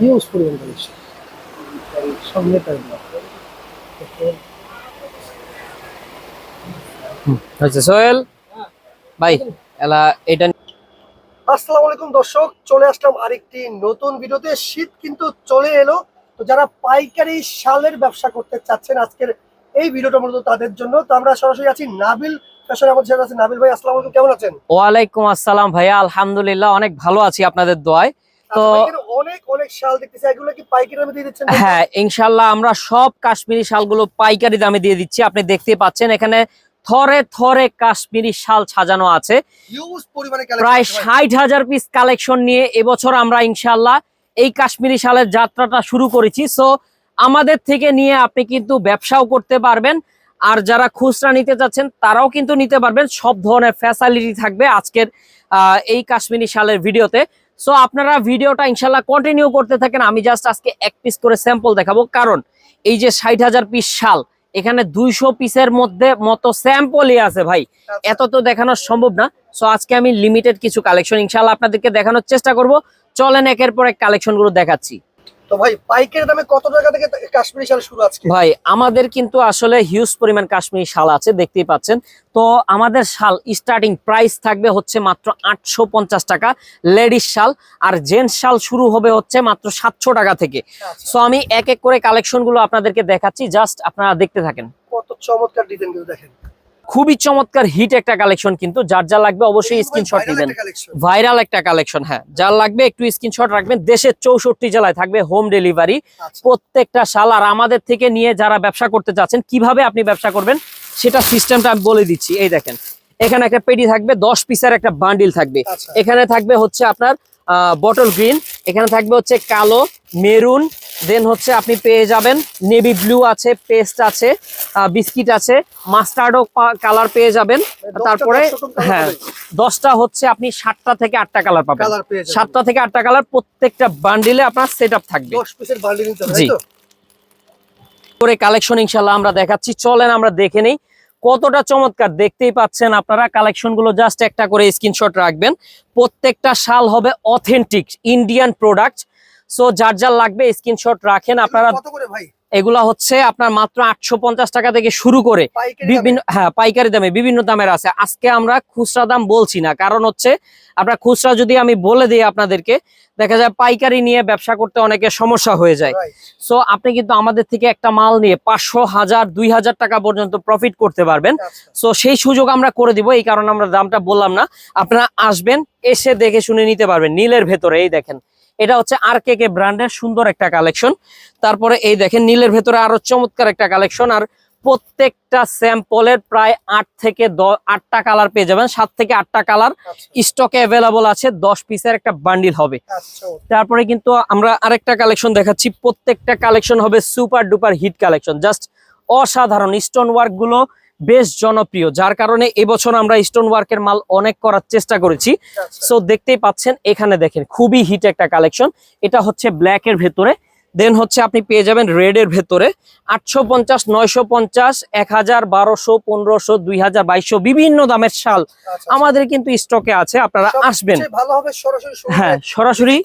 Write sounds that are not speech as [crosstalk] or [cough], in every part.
Huge পরিমাণ collection সামনে time হচ্ছে সোহেল ভাই এলা এটা আসসালামু আলাইকুম দর্শক। চলে আসলাম আরেকটি নতুন ভিডিওতে। শীত কিন্তু চলে এলো। তো যারা পাইকারি শালের ব্যবসা করতে চাচ্ছেন আজকের এই ভিডিওটা মূলত তাদের জন্য। তো আমরা সরাসরি আছি নাবিল ফ্যাশন আমাদের সাথে। আছে নাবিল ভাই আসসালামু আলাইকুম। কেমন আছেন? ওয়ালাইকুম আসসালাম ভাইয়া। আলহামদুলিল্লাহ অনেক ভালো আছি আপনাদের দোয়ায়। তো অনেক অনেক শাল দেখতেছি। এগুলো কি পাইকারি দামে দিয়ে দিচ্ছেন হ্যাঁ ইনশাল্লাহ আমরা সব কাশ্মীরি শালগুলো পাইকারি দামে দিয়ে দিচ্ছি। আপনি দেখতে পাচ্ছেন এখানে থরে থরে কাশ্মীরি শাল সাজানো আছে। প্রায় ষাট হাজার পিস কালেকশন নিয়ে এবছর আমরা ইনশাল্লাহ এই কাশ্মীরি শালের যাত্রাটা শুরু করেছি। সো আমাদের থেকে নিয়ে আপনি কিন্তু ব্যবসাও করতে পারবেন। আর যারা খুচরা নিতে চাচ্ছেন তারাও কিন্তু নিতে পারবেন। সব ধরনের ফ্যাসিলিটি থাকবে আজকের আহ, এই কাশ্মীরি শালের ভিডিওতে সো আপনারা ভিডিওটা ইনশাল্লাহ কন্টিনিউ করতে থাকেন। আমি জাস্ট আজকে এক পিস করে স্যাম্পল দেখাবো। কারণ এই যে ষাট হাজার পিস শাল এখানে দুইশো পিসের মধ্যে মতো স্যাম্পলই আছে ভাই। এত তো দেখানো সম্ভব না। সো আজকে আমি লিমিটেড কিছু কালেকশন ইনশাল্লাহ আপনাদেরকে দেখানোর চেষ্টা করব। চলেন একের পর এক কালেকশনগুলো দেখাচ্ছি। তো ভাই পাইকারি দামে কত টাকা থেকে কাশ্মীরি শাল শুরু আজকে? ভাই আমাদের কিন্তু আসলে হিউজ পরিমাণ কাশ্মীরি শাল আছে দেখতেই পাচ্ছেন। তো আমাদের শাল স্টার্টিং প্রাইস থাকবে হচ্ছে মাত্র আটশো পঞ্চাশ টাকা লেডিস শাল। আর জেন্টস শাল শুরু হবে হচ্ছে মাত্র সাতশো টাকা থেকে। আচ্ছা, সো আমি এক এক করে কালেকশনগুলো আপনাদেরকে দেখাচ্ছি জাস্ট আপনারা দেখতে থাকেন। কত চমৎকার ডিজাইন কিন্তু দেখেন। খুবই চমৎকার হিট একটা কালেকশন কিন্তু। যার যা লাগবে অবশ্যই স্ক্রিনশট নেবেন। ভাইরাল একটা কালেকশন হ্যাঁ। যার লাগবে একটু স্ক্রিনশট রাখবেন। দেশের চৌষট্টি জেলায় থাকবে হোম ডেলিভারি আচ্ছা। প্রত্যেকটা শাল আর আমাদের থেকে নিয়ে যারা ব্যবসা করতে চাচ্ছেন কীভাবে আপনি ব্যবসা করবেন সেটা সিস্টেমটা আমি বলে দিচ্ছি। এই দেখেন এখানে একটা পেটি থাকবে দশ পিসের একটা বান্ডিল থাকবে। আচ্ছা। এখানে থাকবে হচ্ছে আপনার বটল গ্রিন এখানে থাকবে হচ্ছে কালো মেরুন দেন হচ্ছে আপনি পেয়ে যাবেন নেভি ব্লু আছে পেস্ট আছে বিস্কিট আছে মাস্টার্ডও কালার পেয়ে যাবেন। তারপরে রকম colour হ্যাঁ দশটা হচ্ছে আপনি সাতটা থেকে আটটা কালার পাবেন। সাতটা থেকে আটটা কালার প্রত্যেকটা বান্ডিলে আপনার সেট আপ থাকবে 10 পিসের বান্ডিল নিতে হবে জি। করে কালেকশন ইনশাল্লাহ আমরা দেখাচ্ছি। চলেন আমরা দেখে নেই। কতটা চমৎকার দেখতেই পাচ্ছেন আপনারা। কালেকশনগুলো জাস্ট একটা করে স্ক্রিনশট রাখবেন। প্রত্যেকটা শাল হবে অথেন্টিক ইন্ডিয়ান প্রোডাক্ট সো যার যার লাগবে স্ক্রিনশট রাখেন। আপনারা এগুলা হচ্ছে আপনার মাত্র আটশো পঞ্চাশ টাকা থেকে শুরু করে। বিভিন্ন হ্যাঁ পাইকারি দামে বিভিন্ন দামের আছে। আজকে আমরা খুচরা দাম বলছি না। কারণ হচ্ছে আপনার খুচরা যদি আমি বলে দিই আপনাদেরকে দেখা যায় পাইকারি নিয়ে ব্যবসা করতে অনেকে সমস্যা হয়ে যায়। সো আপনি কিন্তু আমাদের থেকে একটা মাল নিয়ে পাঁচশো হাজার দুই হাজার টাকা পর্যন্ত প্রফিট করতে পারবেন। আচ্ছা সো সেই সুযোগ আমরা করে দিব। এই কারণে আমরা দামটা বললাম না। আপনারা আসবেন এসে দেখে শুনে নিতে পারবেন। নীলের ভেতরে এই দেখেন। এটা হচ্ছে আর কে কে ব্র্যান্ডের সুন্দর একটা কালেকশন। তারপরে এই দেখেন নীলের ভেতরে আরও চমৎকার একটা কালেকশন আর প্রত্যেকটা স্যাম্পলের প্রায় আট থেকে আটটা কালার পেয়ে যাবেন সাত থেকে আটটা কালার আচ্ছা। স্টকে অ্যাভেলেবল আছে দশ পিসের একটা বান্ডিল হবে। আচ্ছা তারপরে কিন্তু আমরা আরেকটা কালেকশন দেখাচ্ছি প্রত্যেকটা কালেকশন হবে super duper hit collection just অসাধারণ স্টোন ওয়ার্কগুলো বেশ জনপ্রিয় যার কারণে এবছর আমরা স্টোন ওয়ার্কের মাল অনেক করার চেষ্টা করেছি। আচ্ছা সো দেখতেই পাচ্ছেন এখানে দেখেন খুবই হিট একটা কালেকশন এটা হচ্ছে ব্ল্যাক এর ভেতরে। দেন হচ্ছে আপনি পেয়ে যাবেন রেড এর ভেতরে আটশো পঞ্চাশ নয়শো পঞ্চাশ এক হাজার বারোশো পনেরোশো দুই হাজার বাইশশো বিভিন্ন দামের শাল আচ্ছা আমাদের কিন্তু স্টকে আছে আপনারা আসবেন। হ্যাঁ সরাসরি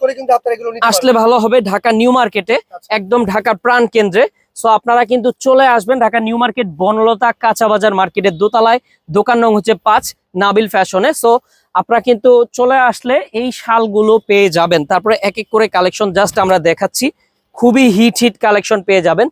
আসলে ভালো হবে ঢাকা নিউ মার্কেটে আচ্ছা। একদম ঢাকার প্রাণ কেন্দ্রে। সো আপনারা কিন্তু চলে আসবেন ঢাকা নিউ মার্কেট বনলতা কাঁচা বাজার মার্কেটের দোতলায় দোকান নং হচ্ছে পাঁচ নাবিল ফ্যাশনে। সো আপনারা কিন্তু চলে আসলে এই শালগুলো পেয়ে যাবেন। তারপরে এক এক করে কালেকশন জাস্ট আমরা দেখাচ্ছি। খুবই হিট হিট কালেকশন পেয়ে যাবেন।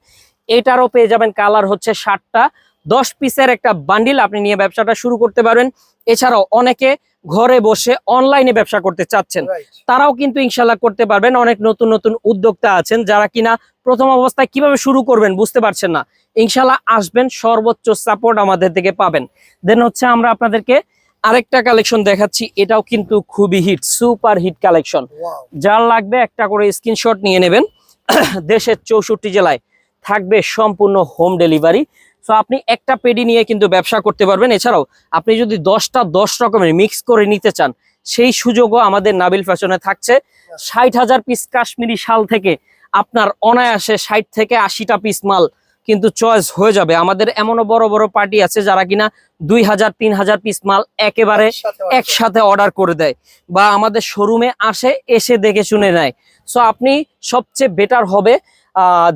এটারও পেয়ে যাবেন কালার হচ্ছে ষাটটা। দশ পিসের একটা বান্ডিল আপনি নিয়ে ব্যবসাটা শুরু করতে পারবেন এছাড়াও অনেকে ঘরে বসে অনলাইনে ব্যবসা করতে চাচ্ছেন। তারাও কিন্তু ইনশাল্লাহ করতে পারবেন। অনেক নতুন নতুন উদ্যোক্তা আছেন যারা কিনা প্রথম অবস্থায় কীভাবে শুরু করবেন বুঝতে পারছেন না। ইনশাল্লাহ আসবেন সর্বোচ্চ সাপোর্ট আমাদের থেকে পাবেন। দেন হচ্ছে আমরা আপনাদেরকে আরেকটা কালেকশন দেখাচ্ছি। এটাও কিন্তু খুবই হিট সুপার হিট কালেকশন যার লাগবে একটা করে স্ক্রিনশট নিয়ে নেবেন। [coughs] দেশের চৌষট্টি জেলায় থাকবে সম্পূর্ণ হোম ডেলিভারি সো আপনি একটা পেডি নিয়ে কিন্তু ব্যবসা করতে পারবেন। এছাড়াও আপনি যদি দশটা দশ রকমের মিক্স করে নিতে চান, সেই সুযোগও আমাদের নাবিল ফ্যাশনে থাকছে। ষাট হাজার পিস কাশ্মীরি শাল থেকে আপনার অনায়াসে ষাট থেকে আশিটা পিস মাল কিন্তু চয়েস হয়ে যাবে। আমাদের এমনও বড় বড় পার্টি আছে যারা কিনা দুই হাজার তিন হাজার পিস মাল একেবারে একসাথে অর্ডার করে। দেয় বা আমাদের শোরুমে আসে এসে দেখে শুনে নেয়। সো আপনি সবচেয়ে বেটার হবে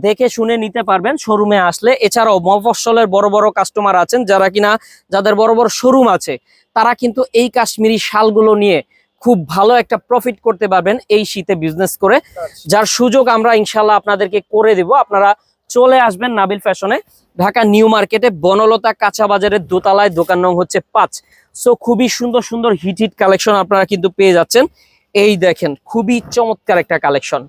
দেখে শুনে নিতে পারবেন শোরুমে আসলে। এছাড়াও মফস্বলের বড় বড় কাস্টমার আছেন যারা কিনা যাদের বড় বড় শোরুম আছে তারা কিন্তু এই কাশ্মীরি শালগুলো নিয়ে খুব ভালো একটা প্রফিট করতে পারবেন এই শীতে বিজনেস করে। আচ্ছা। যার সুযোগ আমরা ইনশাল্লাহ আপনাদেরকে করে দেব। আপনারা চলে আসবেন নাবিল ফ্যাশনে। ঢাকা নিউ মার্কেটে বনলতা কাঁচা বাজারের দোতলায় দোকান নং হচ্ছে পাঁচ। সো খুবই সুন্দর সুন্দর হিট হিট কালেকশন আপনারা কিন্তু পেয়ে যাচ্ছেন। এই দেখেন, খুবই চমৎকার একটা কালেকশন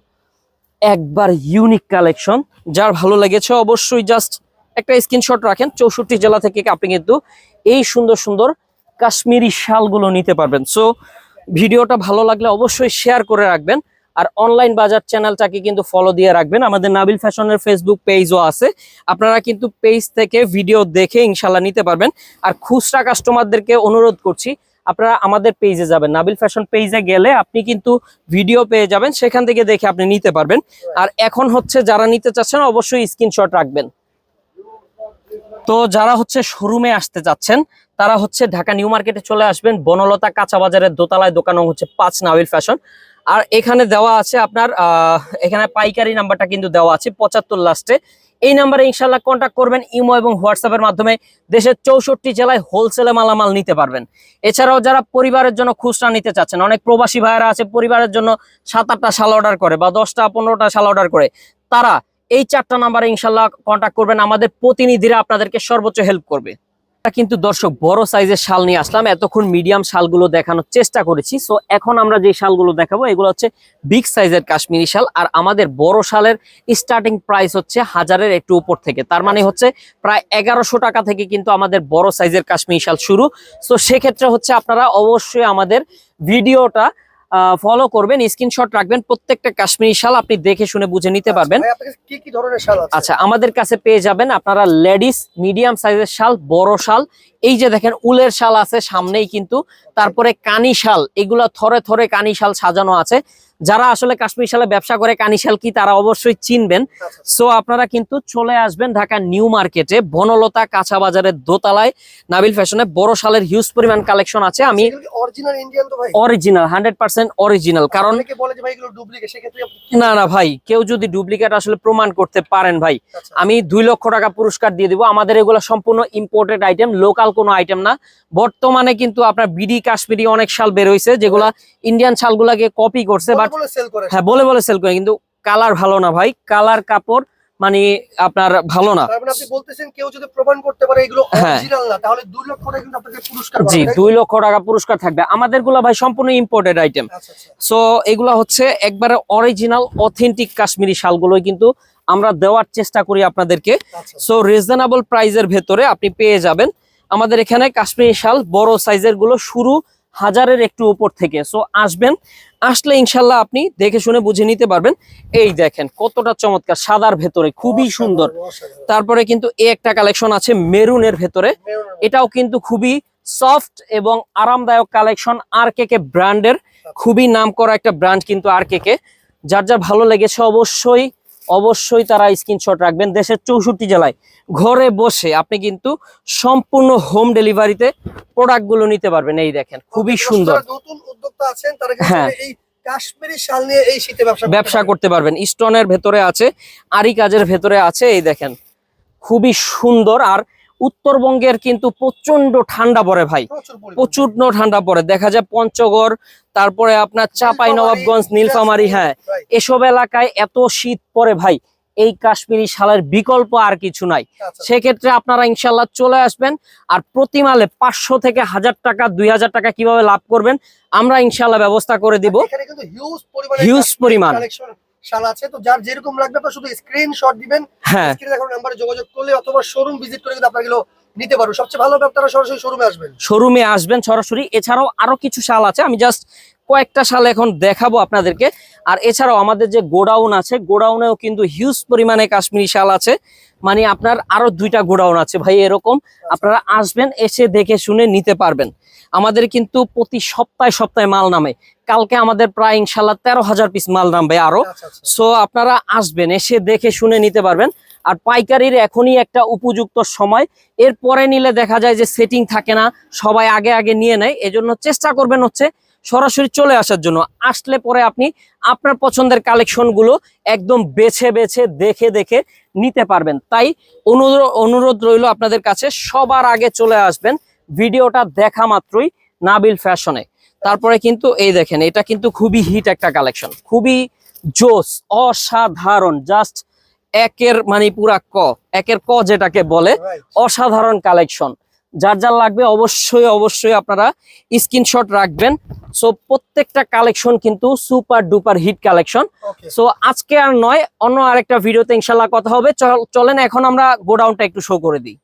একবার ইউনিক কালেকশন যার ভালো লেগেছে অবশ্যই জাস্ট একটা স্ক্রিনশট রাখেন। চৌষট্টি জেলা থেকে আপনি কিন্তু এই সুন্দর সুন্দর কাশ্মীরি শালগুলো নিতে পারবেন। সো ভিডিওটা ভালো লাগলে অবশ্যই শেয়ার করে রাখবেন। আর অনলাইন বাজার চ্যানেলটাকে কিন্তু ফলো দিয়ে রাখবেন। আমাদের নাবিল ফ্যাশনের ফেসবুক পেজও আছে। আপনারা কিন্তু পেজ থেকে ভিডিও দেখে ইনশাল্লাহ নিতে পারবেন। আর খুচরা কাস্টমারদেরকে অনুরোধ করছি আপনারা আমাদের পেজে যাবেন। নাবিল ফ্যাশন পেজে গেলে আপনি কিন্তু ভিডিও পেয়ে যাবেন। সেখান থেকে দেখে আপনি নিতে পারবেন। আর এখন হচ্ছে যারা নিতে চাচ্ছেন অবশ্যই স্ক্রিনশট রাখবেন। তো যারা হচ্ছে শোরুমে আসতে চাচ্ছেন তারা হচ্ছে ঢাকা নিউ মার্কেটে চলে আসবেন। বনলতা কাঁচা বাজারের দোতলায় দোকানও হচ্ছে পাঁচ নাবিল ফ্যাশন। আর এখানে দেওয়া আছে আপনার এখানে পাইকারি নাম্বারটা কিন্তু দেওয়া আছে পঁচাত্তর লাস্টে এই নাম্বারে ইনশাল্লাহ কন্ট্যাক্ট করবেন ইমো এবং হোয়াটসঅ্যাপের মাধ্যমে। দেশের চৌষট্টি জেলায় হোলসেলে মালামাল নিতে পারবেন। এছাড়াও যারা পরিবারের জন্য খুচরা নিতে চাচ্ছেন, অনেক প্রবাসী ভাইয়েরা আছে পরিবারের জন্য সাত আটটা শাল অর্ডার করে বা দশটা, পনেরোটা শাল অর্ডার করে। তারা এই চারটা নাম্বারে ইনশাল্লাহ কন্ট্যাক্ট করবেন। আমাদের প্রতিনিধিরা আপনাদেরকে সর্বোচ্চ হেল্প করবে। আমরা কিন্তু দর্শক বড় সাইজের শাল নিয়ে আসলাম। এতক্ষণ মিডিয়াম শালগুলো দেখানোর চেষ্টা করেছি। সো এখন আমরা যে শালগুলো দেখাবো, এগুলো হচ্ছে বিগ সাইজের কাশ্মীরি শাল। আর আমাদের বড় শালের স্টার্টিং প্রাইস হচ্ছে হাজারের একটু উপর থেকে। তার মানে হচ্ছে প্রায় এগারোশো টাকা থেকে কিন্তু আমাদের বড় সাইজের কাশ্মীরি শাল শুরু। সো সেক্ষেত্রে হচ্ছে আপনারা অবশ্যই আমাদের ভিডিওটা ফলো করবেন স্ক্রিনশট রাখবেন প্রত্যেকটা কাশ্মীরি শাল আপনি দেখে শুনে বুঝে নিতে পারবেন। ভাই, কি কি ধরনের শাল আছে? আচ্ছা আমাদের কাছে পেয়ে যাবেন আপনারা লেডিস মিডিয়াম সাইজের শাল বড় শাল। এই যে দেখেন উলের শাল আছে সামনেই কিন্তু তারপরে কানি শাল এগুলা থরে থরে কানি শাল সাজানো আছে। যারা আসলে কাশ্মীর শালে ব্যবসা করে কানি শাল কি তারা অবশ্যই চিনবেন। আচ্ছা, সো আপনারা কিন্তু চলে আসবেন ঢাকা নিউ মার্কেটে বনলতা কাঁচা বাজারের দোতলায়। নাবিল ফ্যাশনে বড় শালের হিউজ পরিমাণ কালেকশন আছে। আমি অরিজিনাল হান্ড্রেড পার্সেন্ট অরিজিনাল কারণ না না ভাই কেউ যদি ডুপ্লিকেট আসলে প্রমাণ করতে পারেন ভাই। আচ্ছা, আমি দুই লক্ষ টাকা পুরস্কার দিয়ে দিব। আমাদের এগুলো সম্পূর্ণ ইম্পোর্টেড আইটেম লোকাল কোনো আইটেম না। বর্তমানে কিন্তু আপনার বিডি কাশ্মীরি অনেক শাল বের হয়েছে যেগুলা ইন্ডিয়ান শালগুলাকে কপি করছে বাট করে হ্যাঁ বলে বলে সেল করে কিন্তু কালার ভালো না ভাই। কালার কাপড় মানে আপনার ভালো না। মানে আপনি বলতেছেন কেউ যদি প্রমাণ করতে পারে এগুলো হ্যাঁ। অরিজিনাল না তাহলে 2 লক্ষ টাকা কিন্তু আপনাকে পুরস্কার জি লক্ষ টাকা পুরস্কার থাকবে। আমাদেরগুলা ভাই সম্পূর্ণ ইম্পোর্টেড আইটেম সো এগুলা হচ্ছে একবারে অরিজিনাল অথেন্টিক কাশ্মীরি শালগুলোই কিন্তু আমরা দেওয়ার চেষ্টা করি আপনাদেরকে। সো রিজনেবল প্রাইজের ভেতরে আপনি পেয়ে যাবেন। আমাদের এখানে কাশ্মীরি শাল বড় সাইজেরগুলো শুরু হাজারের একটু উপর থেকে। সো আসবেন আসলে ইনশাল্লাহ আপনি দেখে শুনে বুঝে নিতে পারবেন। এই দেখেন কতটা চমৎকার সাদার ভেতরে খুবই সুন্দর। তারপরে কিন্তু এ একটা কালেকশন আছে মেরুনের ভেতরে। এটাও কিন্তু খুবই সফট এবং আরামদায়ক কালেকশন আর কে কে ব্র্যান্ডের খুবই নাম করা একটা ব্র্যান্ড কিন্তু আর কে কে যার যার ভালো লেগেছে অবশ্যই অবশ্যই তারা স্ক্রিনশট রাখবেন। দেশের চৌষট্টি জেলায় ঘরে বসে আপনি কিন্তু সম্পূর্ণ হোম ডেলিভারিতে প্রোডাক্টগুলো নিতে পারবেন। এই দেখেন খুবই সুন্দর। নতুন উদ্যোক্তা আছেন তারা হ্যাঁ। এই কাশ্মীরি এই ব্যবসা ব্যবসা করতে পারবেন। স্টোনের ভেতরে আছে আরি কাজের ভেতরে আছে এই দেখেন। খুবই সুন্দর। আর উত্তরবঙ্গের কিন্তু প্রচণ্ড ঠান্ডা পড়ে ভাই। প্রচণ্ড ঠান্ডা পড়ে। দেখা যায় পঞ্চগড় তারপরে আপনার চাপাই নবাবগঞ্জ নীলফামারি হ্যাঁ। এসব এলাকায় এত শীত পড়ে ভাই। এই কাশ্মীরি শালের বিকল্প আর কিছু নাই। আচ্ছা, সেক্ষেত্রে আপনারা ইনশাল্লাহ চলে আসবেন আর প্রতি মালে পাঁচশো থেকে হাজার টাকা দুই হাজার টাকা কীভাবে লাভ করবেন আমরা ইনশাল্লাহ ব্যবস্থা করে দিব। হিউজ পরিমাণ। শাল আছে তো যার যেরকম লাগবে আপনার শুধু স্ক্রিনশট দিবেন হ্যাঁ। স্ক্রিনে দেখানো নাম্বারে যোগাযোগ করলে অথবা শোরুম ভিজিট করে কিন্তু আপনারা নিতে পারব সবচেয়ে ভালো হবে আপনারা সরাসরি শোরুমে আসবেন। শোরুমে আসবেন সরাসরি। এছাড়াও আরও কিছু শাল আছে আমি জাস্ট কয়েকটা শাল এখন দেখাবো আপনাদেরকে। আর এছাড়াও আমাদের যে গোডাউন আছে গোডাউনেও কিন্তু হিউজ পরিমাণে কাশ্মীরি শাল আছে। মানে আপনার আরও দুইটা গোডাউন আছে ভাই এরকম আপনারা আসবেন এসে দেখে শুনে নিতে পারবেন। আমাদের কিন্তু প্রতি সপ্তাহে সপ্তাহে মাল নামে। কালকে আমাদের প্রায় ইনশাল্লাহ তেরো হাজার পিস মাল নামবে আরও। আচ্ছা আচ্ছা। সো আপনারা আসবেন এসে দেখে শুনে নিতে পারবেন। আর পাইকারির এখনই একটা উপযুক্ত সময়। এরপরে নিলে দেখা যায় যে সেটিং থাকে না সবাই আগে আগে নিয়ে নেয়। এজন্য চেষ্টা করবেন হচ্ছে সরাসরি চলে আসার জন্য। আসলে পরে আপনি আপনার পছন্দের কালেকশনগুলো একদম বেছে বেছে দেখে দেখে নিতে পারবেন। তাই অনুরোধ অনুরোধ রইল আপনাদের কাছে সবার আগে চলে আসবেন। ভিডিওটা দেখা মাত্রই নাবিল ফ্যাশনে। তারপরে কিন্তু এই দেখেন এটা কিন্তু খুবই হিট একটা কালেকশন খুবই জোস অসাধারণ জাস্ট একের মানে পুরা ক একের ক যেটাকে বলে অসাধারণ কালেকশন যার যার লাগবে অবশ্যই অবশ্যই আপনারা স্ক্রিনশট রাখবেন। সো প্রত্যেকটা কালেকশন কিন্তু super duper hit collection so আজকে আর নয় অন্য আরেকটা ভিডিওতে ইনশাল্লাহ কথা হবে। চল- চলেন এখন আমরা গোডাউনটা একটু শো করে দিই।